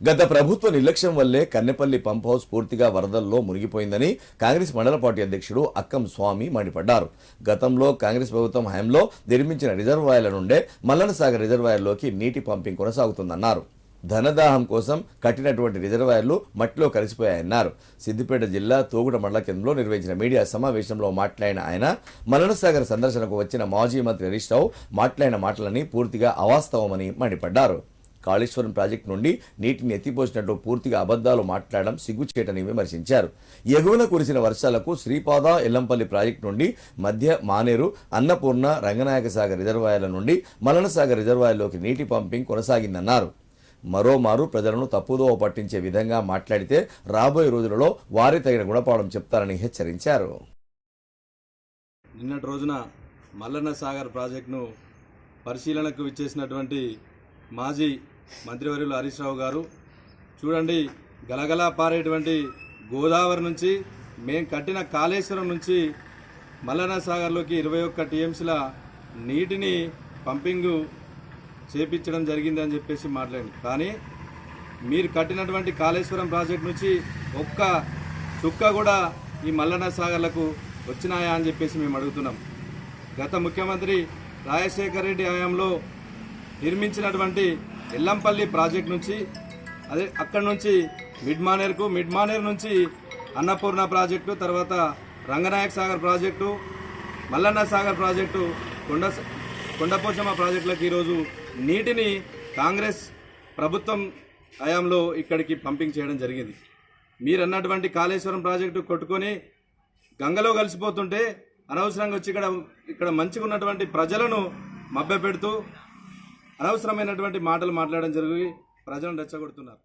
గత ప్రభుత్వ నిర్లక్ష్యం వల్లే కన్నెపల్లి పంప్ హౌస్ పూర్తిగా వరదల్లో మునిగిపోయిందని కాంగ్రెస్ మండల పార్టీ అధ్యక్షుడు అక్కం స్వామి మండిపడ్డారు. గతంలో కాంగ్రెస్ ప్రభుత్వం హయాంలో నిర్మించిన రిజర్వాయర్ల నుండే మల్లనసాగర్ రిజర్వాయర్లోకి నీటి పంపింగ్ కొనసాగుతుందన్నారు. ధనదాహం కోసం కట్టినటువంటి రిజర్వాయర్లు మట్టిలో కలిసిపోయాయన్నారు. సిద్దిపేట జిల్లా తోగుడ మండల కేంద్రంలో నిర్వహించిన మీడియా సమావేశంలో మాట్లాడిన ఆయన మల్లనసాగర్ సందర్శనకు వచ్చిన మాజీ మంత్రి హరీష్ రావు మాట్లాడిన మాటలని పూర్తిగా అవాస్తవమని మండిపడ్డారు. కాళేశ్వరం ప్రాజెక్టు నుండి నీటిని ఎత్తిపోసినట్టు పూర్తిగా అబద్ధాలు మాట్లాడడం సిగ్గుచేటని విమర్శించారు. ఎగువన కురిసిన వర్షాలకు శ్రీపాద ఎల్లంపల్లి ప్రాజెక్టు నుండి మధ్య మానేరు అన్నపూర్ణ రంగనాయక సాగర్ రిజర్వాయర్ల నుండి మలనసాగర్ రిజర్వాయర్లోకి నీటి పంపింగ్ కొనసాగిందన్నారు. మరోమారు ప్రజలను తప్పుదోవ పట్టించే విధంగా మాట్లాడితే రాబోయే రోజులలో వారి తగిన గుణపాఠం చెప్తారని హెచ్చరించారు. నిన్నటి రోజున మల్లన్న సాగర్ ప్రాజెక్టును పరిశీలనకు విచ్చేసినటువంటి మాజీ మంత్రివర్యులు హరీష్ రావు గారు చూడండి గలగలా పారేటువంటి గోదావరి నుంచి మేం కట్టిన కాళేశ్వరం నుంచి మల్లనాసాగర్లోకి ఇరవై ఒక్క టీఎంసీల నీటిని పంపింగ్ చేపించడం జరిగింది అని చెప్పేసి మాట్లాడింది. కానీ మీరు కట్టినటువంటి కాళేశ్వరం ప్రాజెక్ట్ నుంచి ఒక్క చుక్క కూడా ఈ మల్లన్న సాగర్లకు వచ్చినాయా అని చెప్పేసి మేము అడుగుతున్నాం. గత ముఖ్యమంత్రి రాజశేఖర రెడ్డి హయాంలో నిర్మించినటువంటి ఎల్లంపల్లి ప్రాజెక్ట్ నుంచి అదే అక్కడి నుంచి మిడ్ మానేర్కు మిడ్ మానేర్ నుంచి అన్నపూర్ణ ప్రాజెక్టు తర్వాత రంగనాయక సాగర్ ప్రాజెక్టు మల్లన్న సాగర్ ప్రాజెక్టు కొండ కొండపోచమ్మ ప్రాజెక్టులకు ఈరోజు నీటిని కాంగ్రెస్ ప్రభుత్వం హయాంలో ఇక్కడికి పంపింగ్ చేయడం జరిగింది. మీరు అన్నటువంటి కాళేశ్వరం ప్రాజెక్టు కొట్టుకొని గంగలో కలిసిపోతుంటే అనవసరంగా వచ్చి ఇక్కడ ఇక్కడ మంచిగా ఉన్నటువంటి ప్రజలను మభ్యపెడుతూ అనవసరమైనటువంటి మాటలు మాట్లాడడం జరిగి ప్రజలను రెచ్చగొడుతున్నారు.